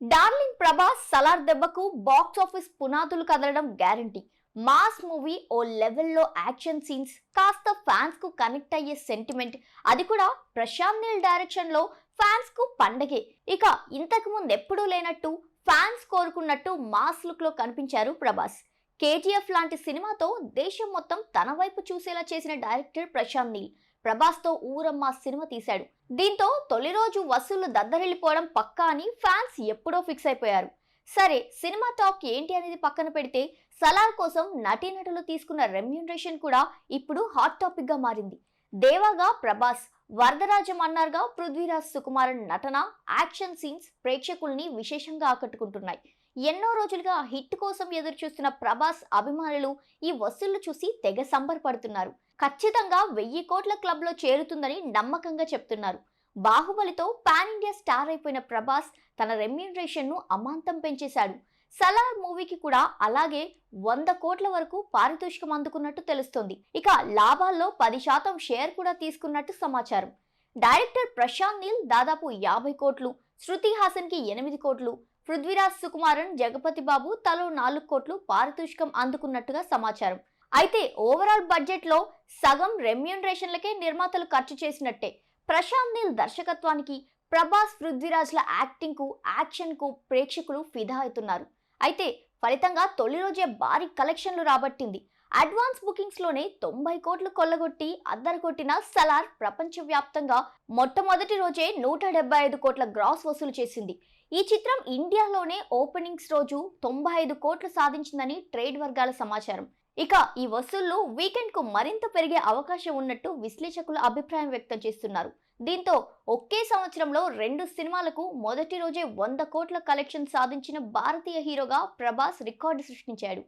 Darling Prabhas Salaar దెబ్బకు box office పునాదులు కదలడం గ్యారంటీ. మాస్ మూవీ ఓ లెవెల్లో యాక్షన్ సీన్స్ కాస్త ఫ్యాన్స్కు కనెక్ట్ అయ్యే సెంటిమెంట్. అది కూడా ప్రశాంత్ నీల్ డైరెక్షన్లో ఫ్యాన్స్కు పండగే. ఇక ఇంతకు ముందు ఎప్పుడూ లేనట్టు ఫ్యాన్స్ కోరుకున్నట్టు మాస్ లుక్లో కనిపించారు ప్రభాస్. కేజీఎఫ్ లాంటి సినిమాతో దేశం మొత్తం తన వైపు చూసేలా చేసిన డైరెక్టర్ ప్రశాంత్ నీల్. ప్రభాస్తో ఊరమ్మ సినిమా తీశాడు. దీంతో తొలి రోజు వసూళ్ళు దద్దరిల్లిపోవడం పక్కా అని ఫ్యాన్స్ ఎప్పుడో ఫిక్స్ అయిపోయారు. సరే సినిమా టాక్ ఏంటి అనేది పక్కన పెడితే సలార్ కోసం నటీనటులు తీసుకున్న రెమ్యూనరేషన్ కూడా ఇప్పుడు హాట్ టాపిక్గా మారింది. దేవాగా ప్రభాస్ వరదరాజం అన్నారుగా పృథ్వీరాజ్ సుకుమారన్ నటన యాక్షన్ సీన్స్ ప్రేక్షకుల్ని విశేషంగా ఆకట్టుకుంటున్నాయి. ఎన్నో రోజులుగా హిట్ కోసం ఎదురు చూస్తున్న ప్రభాస్ అభిమానులు ఈ వసూళ్ళు చూసి తెగ సంబరపడుతున్నారు. ఖచ్చితంగా వెయ్యి కోట్ల క్లబ్లో చేరుతుందని నమ్మకంగా చెప్తున్నారు. బాహుబలితో పాన్ ఇండియా స్టార్ అయిపోయిన ప్రభాస్ తన రెమ్యూనరేషన్ను అమాంతం పెంచేశాడు. సలార్ మూవీకి కూడా అలాగే వంద కోట్ల వరకు పారితోషికం అందుకున్నట్టు తెలుస్తోంది. ఇక లాభాల్లో పది శాతం షేర్ కూడా తీసుకున్నట్టు సమాచారం. డైరెక్టర్ ప్రశాంత్ నీల్ దాదాపు యాభై కోట్లు శృతి హాసన్కి ఎనిమిది కోట్లు పృథ్వీరాజ్ సుకుమారన్ జగపతి బాబు తలో నాలుగు కోట్లు పారితోషికం అందుకున్నట్టుగా సమాచారం. అయితే ఓవరాల్ బడ్జెట్లో సగం రెమ్యూనరేషన్లకే నిర్మాతలు ఖర్చు చేసినట్టే. ప్రశాంత్ నీల్ దర్శకత్వానికి ప్రభాస్ పృథ్వీరాజ్ల యాక్టింగ్కు యాక్షన్కు ప్రేక్షకులు ఫిదా అవుతున్నారు. అయితే ఫలితంగా తొలి రోజే భారీ కలెక్షన్లు రాబట్టింది. అడ్వాన్స్ బుకింగ్స్లోనే తొంభై కోట్లు కొల్లగొట్టి అద్దరగొట్టిన సలార్ ప్రపంచవ్యాప్తంగా మొట్టమొదటి రోజే నూట డెబ్బై ఐదు కోట్ల గ్రాస్ వసూలు చేసింది. ఈ చిత్రం ఇండియాలోనే ఓపెనింగ్స్ రోజు తొంభై ఐదు కోట్లు సాధించిందని ట్రేడ్ వర్గాల సమాచారం. ఇక ఈ వసూళ్ళు వీకెండ్కు మరింత పెరిగే అవకాశం ఉన్నట్టు విశ్లేషకులు అభిప్రాయం వ్యక్తం చేస్తున్నారు. దీంతో ఒకే సంవత్సరంలో రెండు సినిమాలకు మొదటి రోజే వంద కోట్ల కలెక్షన్ సాధించిన భారతీయ హీరోగా ప్రభాస్ రికార్డు సృష్టించాడు.